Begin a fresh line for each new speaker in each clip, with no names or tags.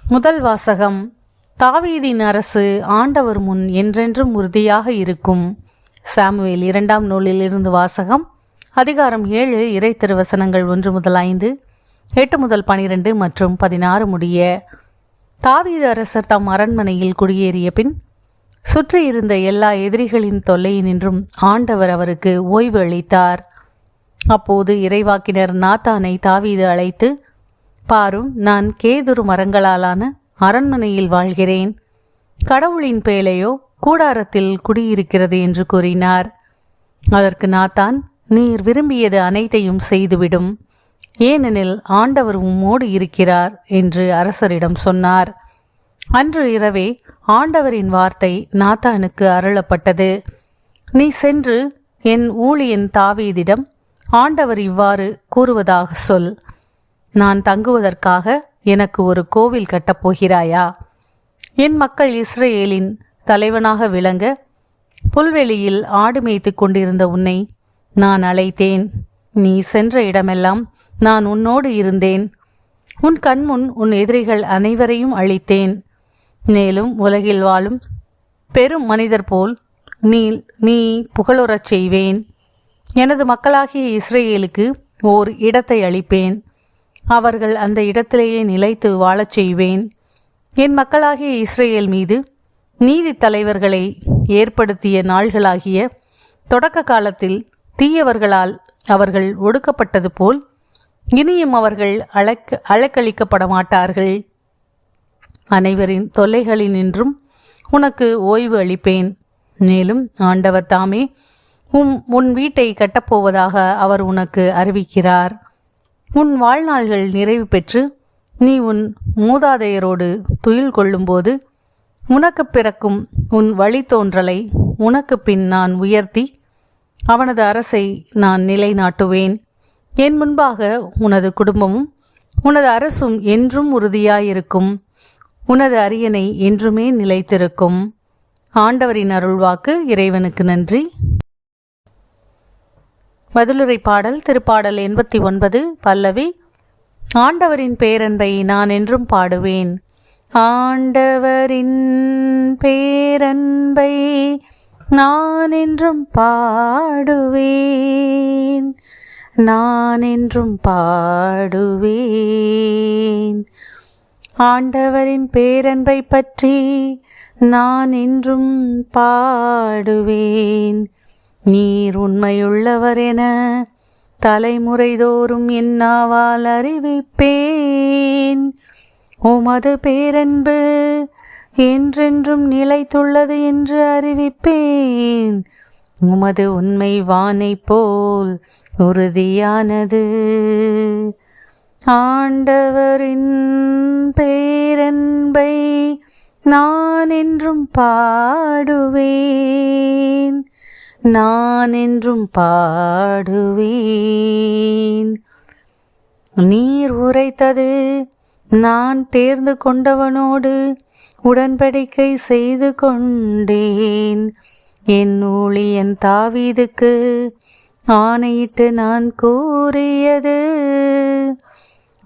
முதல் வாசகம் தாவீதின் அரசு ஆண்டவர் முன் என்றென்றும் உறுதியாக இருக்கும். சாமுவேல் இரண்டாம் நூலில் இருந்து வாசகம் அதிகாரம் ஏழு இறை திருவசனங்கள் ஒன்று முதல் ஐந்து எட்டு முதல் பனிரெண்டு மற்றும் பதினாறு முடிய. தாவீது அரசர் தம் அரண்மனையில் குடியேறிய பின் சுற்றி இருந்த எல்லா எதிரிகளின் தொல்லையினின்றும் ஆண்டவர் அவருக்கு ஓய்வு அளித்தார். அப்போது இறைவாக்கினர் நாத்தானை தாவீது அழைத்து பாரும் நான் கேதுரு மரங்களாலான அரண்மனையில் வாழ்கிறேன். கடவுளின் பேலையோ கூடாரத்தில் குடியிருக்கிறது என்று கூறினார். அதற்கு நாத்தான் நீர் விரும்பியது அனைத்தையும் செய்துவிடும். ஏனெனில் ஆண்டவர் உம்மோடு இருக்கிறார் என்று அரசரிடம் சொன்னார். அன்று இரவே ஆண்டவரின் வார்த்தை நாத்தானுக்கு அருளப்பட்டது. நீ சென்று என் ஊழியன் தாவீதிடம் ஆண்டவர் இவ்வாறு கூறுவதாக சொல். நான் தங்குவதற்காக எனக்கு ஒரு கோவில் கட்டப் போகிறாயா? என் மக்கள் இஸ்ரேலின் தலைவனாக விளங்க புல்வெளியில் ஆடு மேய்த்து கொண்டிருந்த உன்னை நான் அழைத்தேன். நீ சென்ற இடமெல்லாம் நான் உன்னோடு இருந்தேன். உன் கண்முன் உன் எதிரிகள் அனைவரையும் அழித்தேன். மேலும் உலகில் வாழும் பெரும் மனிதர் போல் நீ நீ புகழுறச் செய்வேன். எனது மக்களாகிய இஸ்ரேலுக்கு ஓர் இடத்தை அளிப்பேன். அவர்கள் அந்த இடத்திலேயே நிலைத்து வாழச் செய்வேன். என் மக்களாகிய இஸ்ரேல் மீது நீதி தலைவர்களை ஏற்படுத்திய நாள்களாகிய தொடக்க காலத்தில் தீயவர்களால் அவர்கள் ஒடுக்கப்பட்டது போல் இனியும் அவர்கள் அழைக்க அழைக்களிக்கப்பட மாட்டார்கள். அனைவரின் தொல்லைகளினின்றும் உனக்கு ஓய்வு அளிப்பேன். மேலும் ஆண்டவர் தாமே உம் உன் வீட்டை கட்டப்போவதாக அவர் உனக்கு அறிவிக்கிறார். உன் வாழ்நாள்கள் நிறைவு பெற்று நீ உன் மூதாதையரோடு துயில் கொள்ளும்போது உனக்கு பிறக்கும் உன் வழித்தோன்றலை உனக்கு பின் நான் உயர்த்தி அவனது அரசை நான் நிலைநாட்டுவேன். என் முன்பாக உனது குடும்பமும் உனது அரசும் என்றும் உறுதியாயிருக்கும். உனது அரியணை என்றுமே நிலைத்திருக்கும். ஆண்டவரின் அருள்வாக்கு இறைவனுக்கு நன்றி. பதிலுரை பாடல் திருப்பாடல் எண்பத்தி ஒன்பது பல்லவி. ஆண்டவரின் பேரன்பை நான் என்றும் பாடுவேன். ஆண்டவரின் பேரன்பை நான் என்றும் பாடுவேன். நான் என்றும் பாடுவேன். ஆண்டவரின் பேரன்பை பற்றி நான் என்றும் பாடுவேன். நீர் உண்மையுள்ளவர் என தலைமுறைதோறும் என்னாவால் அறிவிப்பேன். உமது பேரன்பு என்றென்றும் நிலைத்துள்ளது என்று அறிவிப்பேன். உமது உண்மை வானை போல் உறுதியானது. ஆண்டவரின் பேரன்பை நான் என்றும் பாடுவேன். நான் என்றும் பாடுவேன். நீர் உரைத்தது நான் தேர்ந்து கொண்டவனோடு உடன்படிக்கை செய்து கொண்டேன். என் ஊழியன் தாவீதுக்கு ஆணையிட்டு நான் கூறியது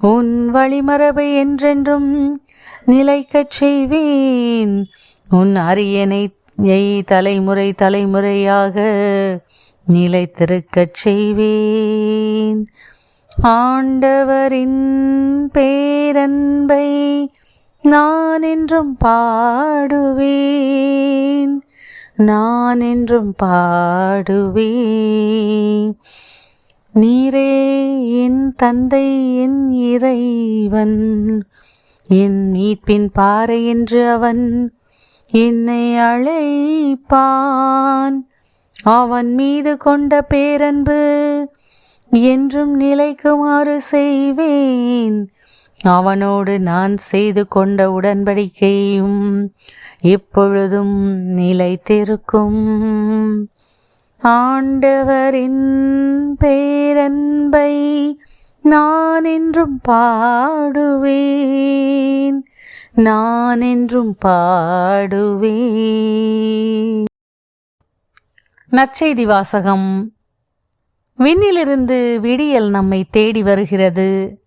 உன் வழிமரபை என்றென்றும் நிலைக்கச் செய்வேன். உன் அரியணை எய் தலைமுறை தலைமுறையாக நிலைத்திருக்கச் செய்வேன். ஆண்டவரின் பேரன்பை நான் என்றும் பாடுவேன். நான் என்றும் பாடுவேன். நீரே என் தந்தை என் இறைவன். என் மீட்பின் பாறை என்று அவன் என்னை அழைப்பான். அவன் மீது கொண்ட பேரன்பு என்றும் நிலைக்குமாறு செய்வேன். அவனோடு நான் செய்து கொண்ட உடன்படிக்கையும் எப்பொழுதும் நிலைத்திருக்கும். ஆண்டவரின் பேரன்பை நான் என்றும் பாடுவேன். நான் என்றும் பாடுவே நற்செய்தி வாசகம். விண்ணிலிருந்து விடியல் நம்மை தேடி வருகிறது.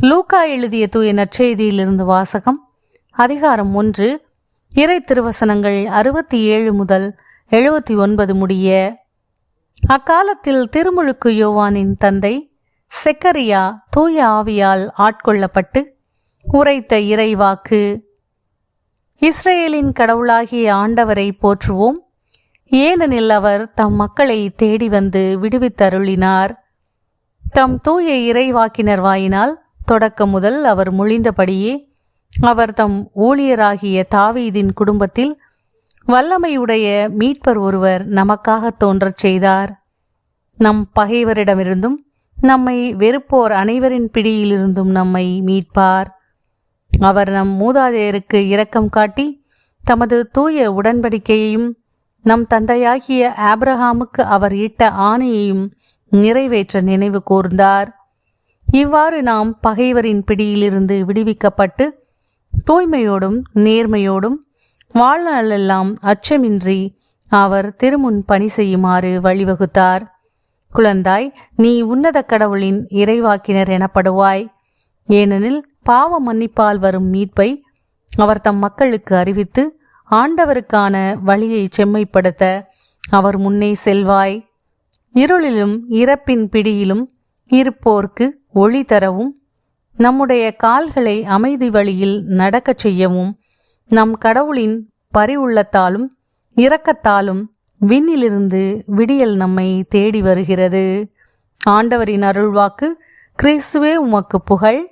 லூக்கா எழுதிய தூய நற்செய்தியிலிருந்து வாசகம் அதிகாரம் ஒன்று இறை திருவசனங்கள் அறுபத்தி ஏழு முதல் எழுபத்தி ஒன்பது முடிய. அக்காலத்தில் திருமுழுக்கு யோவானின் தந்தை செக்கரியா தூய ஆவியால் ஆட்கொள்ளப்பட்டு உரைத்த இறைவாக்கு. இஸ்ரேலின் கடவுளாகிய ஆண்டவரை போற்றுவோம். ஏனெனில் அவர் தம் மக்களை தேடி வந்து விடுவித்தருளினார். தம் தூய இறைவாக்கினர் வாயினால் தொடக்கம் முதல் அவர் மொழிந்தபடியே அவர் தம் ஊழியராகிய தாவீதின் குடும்பத்தில் வல்லமையுடைய மீட்பர் ஒருவர் நமக்காக தோன்றச் செய்தார். நம் பகைவரிடமிருந்தும் நம்மை வெறுப்போர் அனைவரின் பிடியிலிருந்தும் நம்மை மீட்பார். அவர் நம் மூதாதையருக்கு இரக்கம் காட்டி தமது தூய உடன்படிக்கையையும் நம் தந்தையாகிய ஆப்ரஹாமுக்கு அவர் இட்ட ஆணையையும் நிறைவேற்ற நினைவு கூர்ந்தார். இவ்வாறு நாம் பகைவரின் பிடியிலிருந்து விடுவிக்கப்பட்டு தூய்மையோடும் நேர்மையோடும் வாழ்நாளெல்லாம் அச்சமின்றி அவர் திருமுன் பணி செய்யுமாறு வழிவகுத்தார். குழந்தாய் நீ உன்னத கடவுளின் இறைவாக்கினர் எனப்படுவாய். ஏனெனில் பாவ மன்னிப்பால் வரும் மீட்பை அவர் தம் மக்களுக்கு அறிவித்து ஆண்டவருக்கான வழியை செம்மைப்படுத்த அவர் முன்னே செல்வாய். இருளிலும் இறப்பின் பிடியிலும் இருப்போர்க்கு ஒளி தரவும் நம்முடைய கால்களை அமைதி வழியில் நடக்கச் செய்யவும் நம் கடவுளின் பரிவுள்ளத்தாலும் இரக்கத்தாலும் விண்ணிலிருந்து விடியல் நம்மை தேடி வருகிறது. ஆண்டவரின் அருள்வாக்கு கிறிஸ்துவே உமக்கு புகழ்.